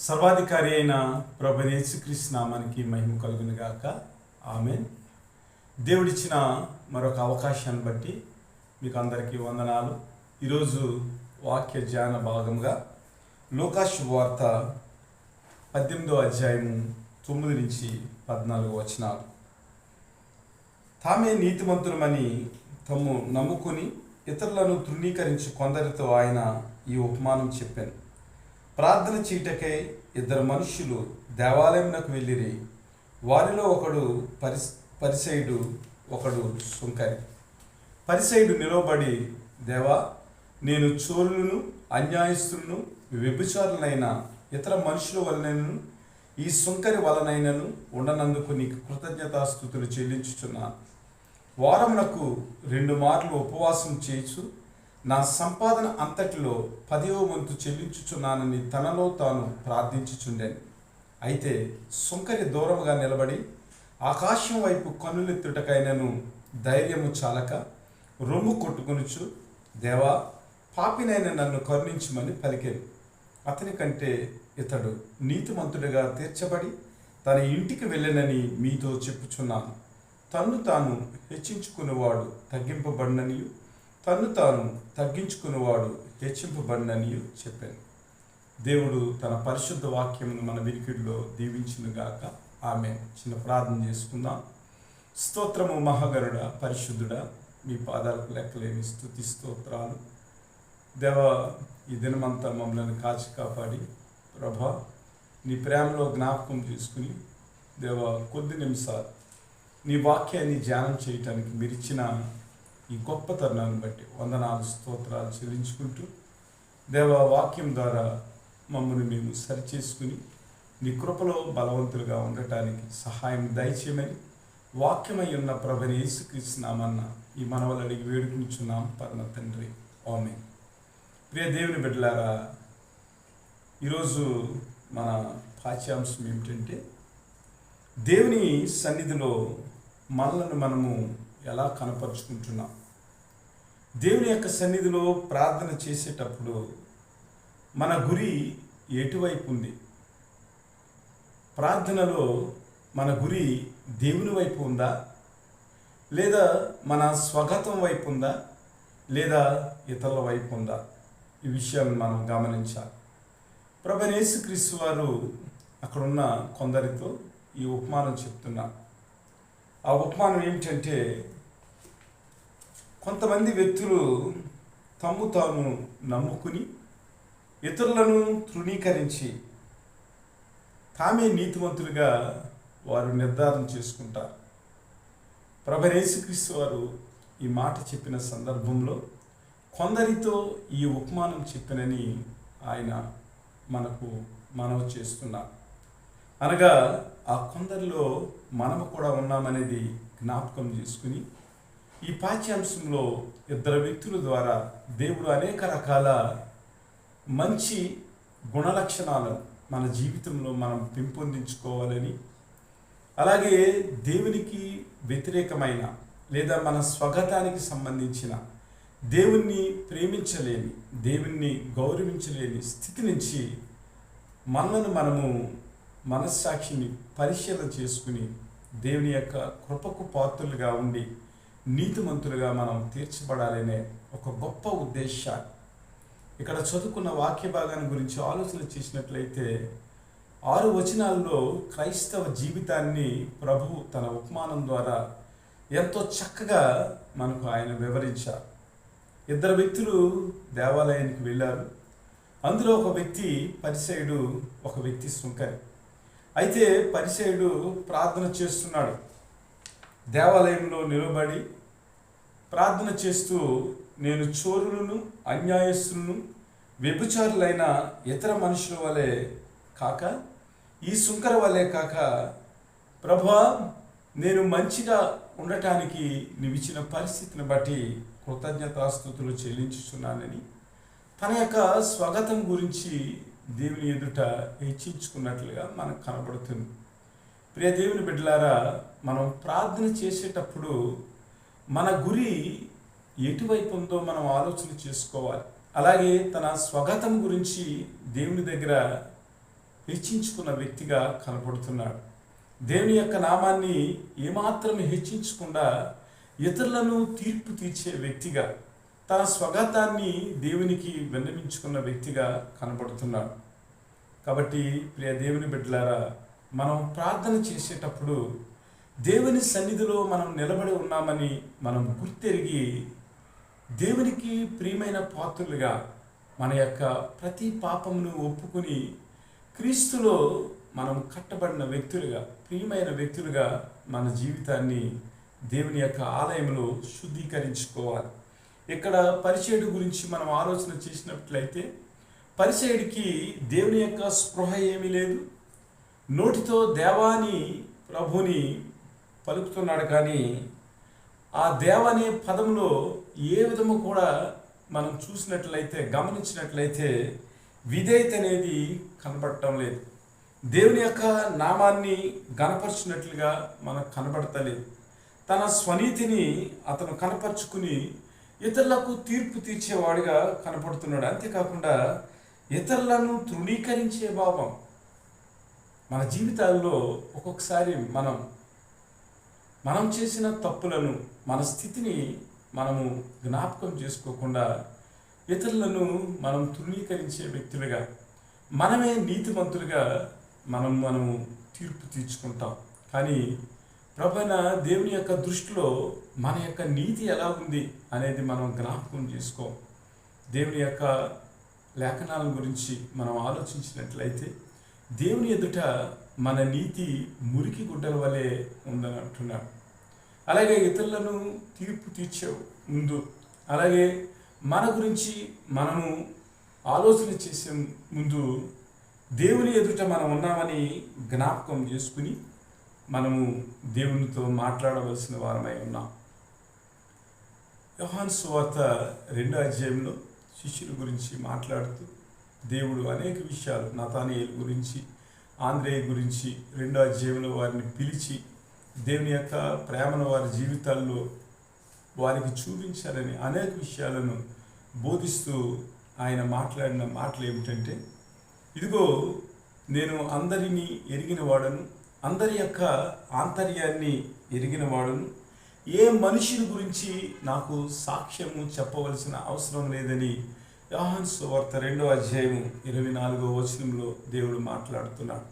సర్వాధికారి అయిన ప్రభు యేసుక్రీస్తు నామానికి మహిమ కలుగును గాక. ఆమె దేవుడిచ్చిన మరొక అవకాశాన్ని బట్టి మీకు అందరికీ వందనాలు. ఈరోజు వాక్య ధ్యాన భాగంగా లోకాశు వార్త పద్దెనిమిదో అధ్యాయము తొమ్మిది నుంచి పద్నాలుగు వచనాలు. తామే నీతిమంతులమని తమ్ము నమ్ముకుని ఇతరులను తృణీకరించి కొందరితో ఆయన ఈ ఉపమానం చెప్పాను. ప్రార్థన చీటకై ఇద్దరు మనుష్యులు దేవాలయంలోకి వెళ్ళిరి. వారిలో ఒకడు పరిస్ పరిసైడు ఒకడు సుంకరి. పరిసైడు నిలవబడి దేవా నేను చోరులను అన్యాయస్తులను వ్యభిచారులైన ఇతర మనుషుల వలనను ఈ సుంకరి వలనైనను ఉండనందుకు నీకు కృతజ్ఞతాస్థుతులు చెల్లించుచున్నాను. వారమునకు రెండు మార్లు ఉపవాసం చేయించు నా సంపాదన అంతటిలో పదివ వంతు చెల్లించుచున్నానని తనలో తాను ప్రార్థించుచుండెను. అయితే సుంకరి దూరముగా నిలబడి ఆకాశం వైపు కన్నులెత్తుటకైనను ధైర్యము చాలక రొమ్ము కొట్టుకొనుచు దేవా పాపినైన నన్ను కరుణించమని పలికాను. అతని కంటే ఇతడు నీతిమంతుడిగా తీర్చబడి తన ఇంటికి వెళ్ళనని మీతో చెప్పుచున్నాను. తన్ను తాను హెచ్చించుకునేవాడు తగ్గింపబడిననియు తన్ను తాను తగ్గించుకునేవాడు హెచ్చింపబడినని చెప్పాను. దేవుడు తన పరిశుద్ధ వాక్యమును మన వినికిడిలో దీవించినగాక ఆమె చిన్న ప్రార్థన చేసుకుందాం. స్తోత్రము మహాగరుడ పరిశుద్ధుడ మీ పాదాలకు లెక్కలేని స్థుతి స్తోత్రాలు. దేవ ఈ దినమంతా మమ్మల్ని కాచి కాపాడి ప్రభా నీ ప్రేమలో జ్ఞాపకం చేసుకుని దేవ కొద్ది నిమిషాలు నీ వాక్యాన్ని ధ్యానం చేయటానికి మీరు ఇచ్చిన ఈ గొప్ప తరుణాన్ని బట్టి వందనాలు స్తోత్రాలు చెల్లించుకుంటూ దేవ వాక్యం ద్వారా మమ్మల్ని మేము సరిచేసుకుని నీ కృపలో బలవంతులుగా ఉండటానికి సహాయం దయచేయమని వాక్యమై ఉన్న ప్రభని యేసుక్రీస్తున్నామన్న ఈ మనవలు అడిగి వేడుకుంటున్నాం పరమ తండ్రి. ఓమె ప్రియ దేవుని బిడ్డలారా ఈరోజు మన పాఠ్యాంశం ఏమిటంటే దేవుని సన్నిధిలో మనలను మనము ఎలా కనపరుచుకుంటున్నాం? దేవుని యొక్క సన్నిధిలో ప్రార్థన చేసేటప్పుడు మన గురి ఎటువైపు ఉంది? ప్రార్థనలో మన గురి దేవుని వైపు ఉందా? లేదా మన స్వగతం వైపు ఉందా? లేదా ఇతరుల వైపు ఉందా? ఈ విషయాన్ని మనం గమనించాలి. ప్రభు క్రీస్తు వారు అక్కడున్న కొందరితో ఈ ఉపమానం చెప్తున్నారు ఆ ఉపమానం ఏమిటంటే కొంతమంది వ్యక్తులు తమ్ము తాను నమ్ముకుని ఇతరులను తృణీకరించి తామే నీతివంతులుగా వారు నిర్ధారణ చేసుకుంటారు. ప్రభరేసుక్రీస్తు వారు ఈ మాట చెప్పిన సందర్భంలో కొందరితో ఈ ఉపమానం చెప్పినని ఆయన మనకు మనవ చేస్తున్నారు. అనగా ఆ కొందరిలో మనము కూడా ఉన్నామనేది జ్ఞాపకం చేసుకుని ఈ పాఠ్యాంశంలో ఇద్దరు వ్యక్తుల ద్వారా దేవుడు అనేక రకాల మంచి గుణలక్షణాలను మన జీవితంలో మనం పెంపొందించుకోవాలని అలాగే దేవునికి వ్యతిరేకమైన లేదా మన స్వగతానికి సంబంధించిన దేవుణ్ణి ప్రేమించలేని దేవుణ్ణి గౌరవించలేని స్థితి నుంచి మనలను మనము మనస్సాక్షిని పరిశీలన చేసుకుని దేవుని యొక్క కృపకు పాత్రులుగా ఉండి నీతిమంతులుగా మనం తీర్చబడాలనే ఒక గొప్ప ఉద్దేశ ఇక్కడ చదువుకున్న వాక్య భాగాన్ని గురించి ఆలోచన చేసినట్లయితే ఆరు వచనాల్లో క్రైస్తవ జీవితాన్ని ప్రభువు తన ఉపమానం ద్వారా ఎంతో చక్కగా మనకు ఆయన వివరించారు. ఇద్దరు వ్యక్తులు దేవాలయానికి వెళ్ళారు. అందులో ఒక వ్యక్తి పరిసయుడు ఒక వ్యక్తి సుంకరి. అయితే పరిసయుడు ప్రార్థన చేస్తున్నాడు. దేవాలయంలో నిలబడి ప్రార్థన చేస్తూ నేను చోరులను అన్యాయస్తులను వ్యభిచారులైన ఇతర మనుషుల వలె కాక ఈ సుంకర వలె కాక ప్రభా నేను మంచిగా ఉండటానికి నీవిచ్చిన పరిస్థితిని బట్టి కృతజ్ఞతాస్థుతులు చెల్లించుచున్నానని తన యొక్క స్వాగతం గురించి దేవుని ఎదుట హెచ్చించుకున్నట్లుగా మనకు కనబడుతుంది. ప్రియ దేవుని బిడ్డలారా మనం ప్రార్థన చేసేటప్పుడు మన గురి ఎటువైపు ఉందో మనం ఆలోచన చేసుకోవాలి. అలాగే తన స్వగతం గురించి దేవుని దగ్గర హెచ్చించుకున్న వ్యక్తిగా కనపడుతున్నాడు. దేవుని యొక్క నామాన్ని ఏమాత్రం హెచ్చించకుండా ఇతరులను తీర్పు తీర్చే వ్యక్తిగా తన స్వగతాన్ని దేవునికి విన్నవించుకున్న వ్యక్తిగా కనపడుతున్నాడు. కాబట్టి ప్రియ దేవుని బిడ్డలారా మనం ప్రార్థన చేసేటప్పుడు దేవుని సన్నిధిలో మనం నిలబడి ఉన్నామని మనం గుర్తెరిగి దేవునికి ప్రియమైన పాత్రులుగా మన యొక్క ప్రతి పాపమును ఒప్పుకొని క్రీస్తులో మనం కట్టబడిన వ్యక్తులుగా ప్రియమైన వ్యక్తులుగా మన జీవితాన్ని దేవుని యొక్క ఆలయంలో శుద్ధీకరించుకోవాలి. ఇక్కడ పరిచయుడు గురించి మనం ఆలోచన చేసినట్లయితే పరిచయుడికి దేవుని యొక్క స్పృహ ఏమీ లేదు. నోటితో దేవాని ప్రభుని పలుకుతున్నాడు కానీ ఆ దేవ అనే పదంలో ఏ విధము కూడా మనం చూసినట్లయితే గమనించినట్లయితే విధేయత అనేది కనబడటం లేదు. దేవుని యొక్క నామాన్ని గనపరిచినట్లుగా మనకు కనబడతలేదు తన స్వనీతిని అతను కనపరుచుకుని ఇతరులకు తీర్పు తీర్చేవాడిగా కనపడుతున్నాడు. అంతేకాకుండా ఇతరులను తృణీకరించే భావం మన జీవితాల్లో ఒక్కొక్కసారి మనం మనం చేసిన తప్పులను మన స్థితిని మనము జ్ఞాపకం చేసుకోకుండా ఇతరులను మనం తృణీకరించే వ్యక్తులుగా మనమే నీతిమంతులుగా మనం మనము తీర్పు తీర్చుకుంటాం. కానీ ప్రభన దేవుని యొక్క దృష్టిలో మన యొక్క నీతి ఎలా ఉంది అనేది మనం జ్ఞాపకం చేసుకో. దేవుని యొక్క లేఖనాల గురించి మనం ఆలోచించినట్లయితే దేవుని ఎదుట మన నీతి మురికి గుడ్డల వలె ఉందని అంటున్నాడు అలాగే ఇతరులను తీర్పు తీర్చే ముందు అలాగే మన గురించి మనము ఆలోచన చేసే ముందు దేవుని ఎదుట మనం ఉన్నామని జ్ఞాపకం చేసుకుని మనము దేవునితో మాట్లాడవలసిన వారమై ఉన్నాం. యోహాన్ సువార్త రెండో అధ్యాయంలో శిష్యుల గురించి మాట్లాడుతూ దేవుడు అనేక విషయాలు నతానియల్ గురించి ఆంధ్రేయ గురించి రెండో అధ్యాయంలో వారిని పిలిచి దేవుని యొక్క ప్రేమను వారి జీవితాల్లో వారికి చూపించాలని అనేక విషయాలను బోధిస్తూ ఆయన మాట్లాడిన మాటలు ఏమిటంటే ఇదిగో నేను అందరినీ ఎరిగిన వాడను అందరి యొక్క ఆంతర్యాన్ని ఎరిగిన వాడను ఏ మనుషుని గురించి నాకు సాక్ష్యము చెప్పవలసిన అవసరం లేదని యోహాన్ సువార్త రెండో అధ్యాయము ఇరవై నాలుగో వచనంలో దేవుడు మాట్లాడుతున్నాడు.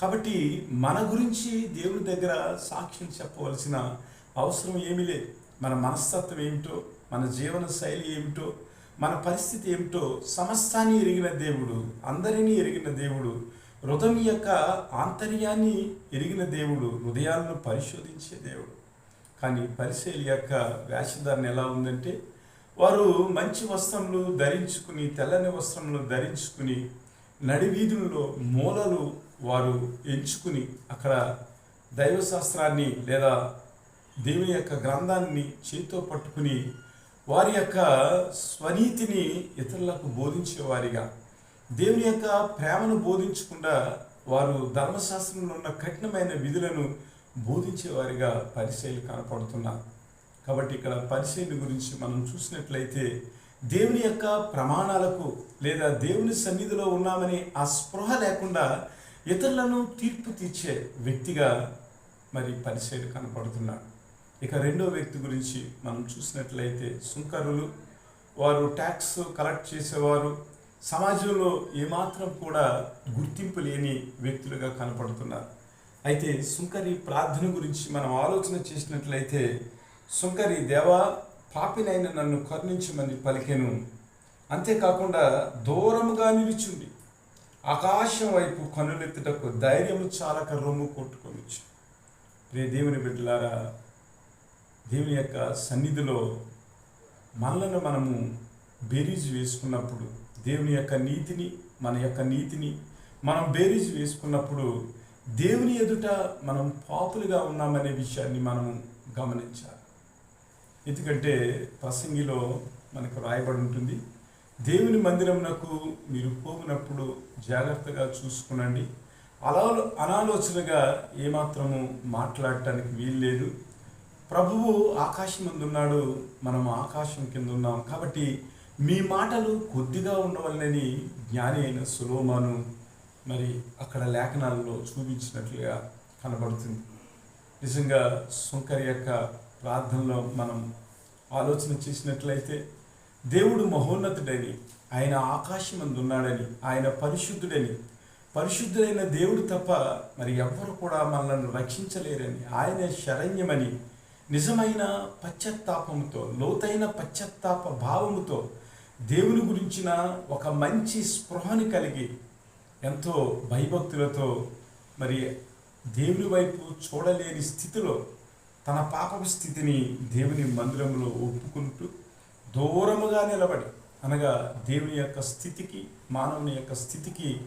కాబట్టి మన గురించి దేవుడి దగ్గర సాక్ష్యం చెప్పవలసిన అవసరం ఏమీ లేదు. మన మనస్తత్వం ఏమిటో మన జీవన శైలి ఏమిటో మన పరిస్థితి ఏమిటో సమస్తాన్ని ఎరిగిన దేవుడు అందరినీ ఎరిగిన దేవుడు హృదయం యొక్క ఆంతర్యాన్ని ఎరిగిన దేవుడు హృదయాలను పరిశోధించే దేవుడు. కానీ పరిశైలి యొక్క వ్యాసధారణ ఎలా ఉందంటే వారు మంచి వస్త్రములు ధరించుకుని తెల్లని వస్త్రములు ధరించుకుని నడివీధుల్లో మూలలు వారు ఎంచుకుని అక్కడ దైవశాస్త్రాన్ని లేదా దేవుని యొక్క గ్రంథాన్ని చేతితో పట్టుకుని వారి యొక్క స్వనీతిని ఇతరులకు బోధించేవారిగా. దేవుని యొక్క ప్రేమను బోధించకుండా వారు ధర్మశాస్త్రంలో ఉన్న కఠినమైన విధులను బోధించేవారిగా పరిశీలి కనపడుతున్నారు. కాబట్టి ఇక్కడ పరిశీలన గురించి మనం చూసినట్లయితే దేవుని యొక్క ప్రమాణాలకు లేదా దేవుని సన్నిధిలో ఉన్నామని ఆ స్పృహ లేకుండా ఇతరులను తీర్పు తీర్చే వ్యక్తిగా మరి పరిశీలి కనపడుతున్నాడు. ఇక రెండో వ్యక్తి గురించి మనం చూసినట్లయితే సుంకరులు వారు ట్యాక్స్ కలెక్ట్ చేసేవారు సమాజంలో ఏమాత్రం కూడా గుర్తింపు లేని వ్యక్తులుగా కనపడుతున్నారు. అయితే సుంకరి ప్రార్థన గురించి మనం ఆలోచన చేసినట్లయితే సుంకరి దేవా పాపినైన నన్ను కరుణించమని పలికెను. అంతేకాకుండా దూరముగా నిలుచుండి ఆకాశం వైపు కనులెత్తుటకు ధైర్యము చాలక రొమ్ము కొట్టుకొనిచ్చు. రే దేవుని బిడ్డలారా దేవుని యొక్క సన్నిధిలో మనలను మనము బేరీజు వేసుకున్నప్పుడు దేవుని యొక్క నీతిని మన యొక్క నీతిని మనం బేరీజు వేసుకున్నప్పుడు దేవుని ఎదుట మనం పాపులుగా ఉన్నామనే విషయాన్ని మనం గమనించాలి. ఎందుకంటే ప్రసంగిలో మనకు రాయబడి ఉంటుంది. దేవుని మందిరమునకు మీరు పోగినప్పుడు జాగ్రత్తగా చూసుకునండి. అలా అనాలోచనగా ఏమాత్రము మాట్లాడటానికి వీల్లేదు. ప్రభువు ఆకాశం ముందు ఉన్నాడు మనం ఆకాశం కింద ఉన్నాం కాబట్టి మీ మాటలు కొద్దిగా ఉండవలనని జ్ఞాని అయిన సులోమాను మరి అక్కడ లేఖనాలలో చూపించినట్లుగా కనబడుతుంది. నిజంగా సుంకరి యొక్క ప్రార్థనలో మనం ఆలోచన చేసినట్లయితే దేవుడు మహోన్నతుడని ఆయన ఆకాశమందు ఉన్నాడని ఆయన పరిశుద్ధుడని పరిశుద్ధుడైన దేవుడు తప్ప మరి ఎవ్వరు కూడా మనల్ని రక్షించలేరని ఆయన శరణ్యమని నిజమైన పశ్చాత్తాపముతో లోతైన పశ్చాత్తాప భావముతో దేవుని గురించిన ఒక మంచి స్పృహని కలిగి ఎంతో భయభక్తులతో మరి దేవుని వైపు చూడలేని స్థితిలో తన పాపపు స్థితిని దేవుని మందిరంలో ఒప్పుకుంటూ దూరముగా నిలబడి అనగా దేవుని యొక్క స్థితికి మానవుని యొక్క స్థితికి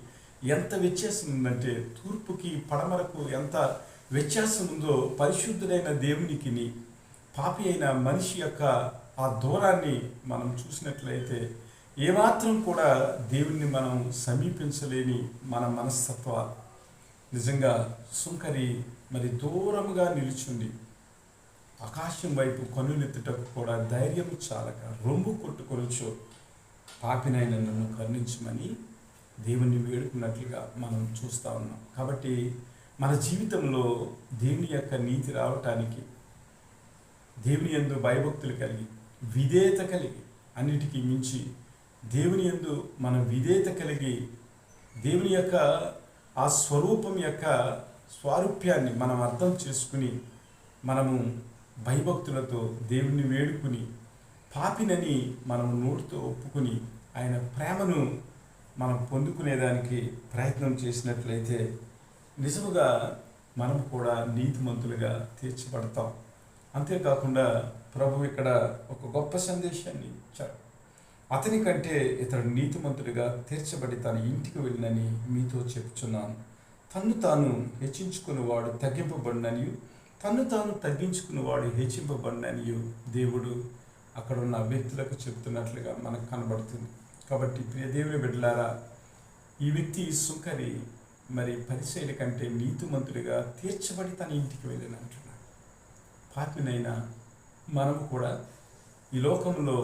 ఎంత వ్యత్యాసం ఉందంటే తూర్పుకి పడమరకు ఎంత వ్యత్యాసం ఉందో పరిశుద్ధుడైన దేవునికి పాపి అయిన మనిషి యొక్క ఆ దూరాన్ని మనం చూసినట్లయితే ఏమాత్రం కూడా దేవుణ్ణి మనం సమీపించలేని మన మనస్తత్వాలు. నిజంగా సుంకరి మరి దూరముగా నిలుచుండి ఆకాశం వైపు కనులెత్తుటకు కూడా ధైర్యం చాలక రొమ్ము కొట్టుకొనొచ్చు పాపినైన నన్ను కరుణించమని దేవుణ్ణి వేడుకున్నట్లుగా మనం చూస్తూ ఉన్నాం. కాబట్టి మన జీవితంలో దేవుని యొక్క నీతి రావటానికి దేవుని ఎందు భయభక్తులు కలిగి విధేయత కలిగి అన్నిటికీ మించి దేవుని ఎందు మన విధేయత కలిగి దేవుని యొక్క ఆ స్వరూపం యొక్క స్వారూప్యాన్ని మనం అర్థం చేసుకుని మనము భయభక్తులతో దేవుణ్ణి వేడుకుని పాపినని మనం నోటితో ఒప్పుకుని ఆయన ప్రేమను మనం పొందుకునేదానికి ప్రయత్నం చేసినట్లయితే నిజముగా మనం కూడా నీతిమంతులుగా తీర్చబడతాం. అంతేకాకుండా ప్రభు ఇక్కడ ఒక గొప్ప సందేశాన్ని ఇచ్చారు. అతని కంటే ఇతడు నీతిమంతుడిగా తీర్చబడి తన ఇంటికి వెళ్ళినని మీతో చెప్తున్నాను. తన్ను తాను హెచ్చించుకునేవాడు తగ్గింపబడినని తను తాను తగ్గించుకున్నవాడు హెచ్చింపబడినని దేవుడు అక్కడ ఉన్న వ్యక్తులకు చెప్తున్నట్లుగా మనకు కనబడుతుంది. కాబట్టి ప్రియ దేవుని బిడ్డలారా ఈ వ్యక్తి సుంకరి మరి పరిశైలి కంటే నీతిమంతుడిగా తీర్చబడి తన ఇంటికి వెళ్ళిన అంటున్నాడు. పాపినైనా మనము కూడా ఈ లోకంలో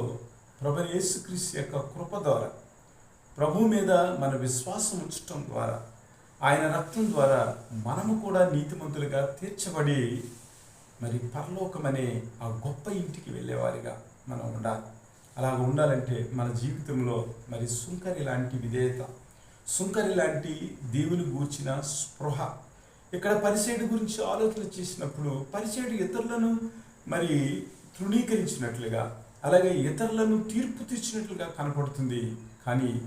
ప్రభు యేసుక్రీస్తు యొక్క కృప ద్వారా ప్రభు మీద మన విశ్వాసం ఉంచటం ద్వారా ఆయన రక్తం ద్వారా మనము కూడా నీతిమంతులుగా తీర్చబడి మరి పరలోకమనే ఆ గొప్ప ఇంటికి వెళ్ళేవారిగా మనం ఉండాలి. అలాగ ఉండాలంటే మన జీవితంలో మరి సుంకరి లాంటి విధేయత సుంకరి లాంటి దేవుని గూర్చిన స్పృహ ఇక్కడ పరిసేడు గురించి ఆలోచన చేసినప్పుడు పరిసేడు ఇతరులను మరి తృణీకరించినట్లుగా అలాగే ఇతరులను తీర్పు తీర్చినట్లుగా కనపడుతుంది. కానీ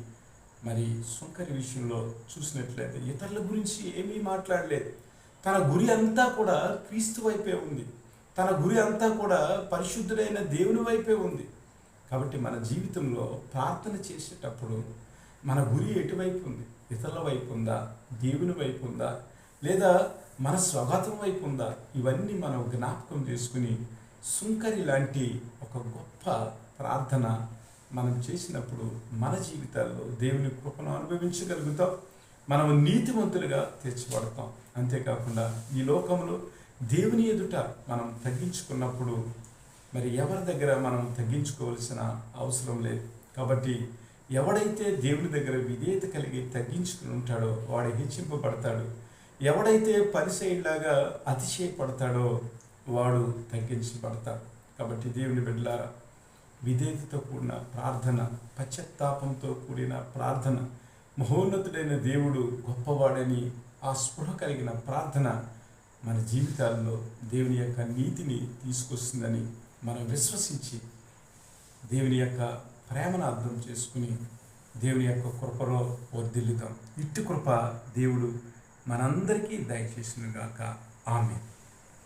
మరి సుంకరి విషయంలో చూసినట్లయితే ఇతరుల గురించి ఏమీ మాట్లాడలేదు. తన గురి అంతా కూడా క్రీస్తు వైపే ఉంది. తన గురి అంతా కూడా పరిశుద్ధుడైన దేవుని వైపే ఉంది. కాబట్టి మన జీవితంలో ప్రార్థన చేసేటప్పుడు మన గురి ఎటువైపు ఉంది? ఇతరుల వైపు ఉందా? దేవుని వైపు ఉందా? లేదా మన స్వగతం వైపు ఉందా? ఇవన్నీ మనం జ్ఞాపకం చేసుకుని సుంకరి లాంటి ఒక గొప్ప ప్రార్థన మనం చేసినప్పుడు మన జీవితాల్లో దేవుని కృపను అనుభవించగలుగుతాం. మనం నీతివంతులుగా తీర్చబడతాం. అంతేకాకుండా ఈ లోకంలో దేవుని ఎదుట మనం తగ్గించుకున్నప్పుడు మరి ఎవరి దగ్గర మనం తగ్గించుకోవాల్సిన అవసరం లేదు. కాబట్టి ఎవడైతే దేవుని దగ్గర విధేయత కలిగి తగ్గించుకుని ఉంటాడో వాడు హెచ్చింపబడతాడు. ఎవడైతే పరిసైడ్లాగా అతిశయపడతాడో వాడు తగ్గించబడతాడు. కాబట్టి దేవుని బిడ్డలారా విధేయతతో కూడిన ప్రార్థన పశ్చాత్తాపంతో కూడిన ప్రార్థన మహోన్నతుడైన దేవుడు గొప్పవాడని ఆ స్పృహ కలిగిన ప్రార్థన మన జీవితాల్లో దేవుని యొక్క నీతిని తీసుకొస్తుందని మనం విశ్వసించి దేవుని యొక్క ప్రేమను అర్థం చేసుకుని దేవుని యొక్క కృపలో వర్ధిల్లుతాం. ఇట్టి కృప దేవుడు మనందరికీ దయచేసినగాక. ఆమె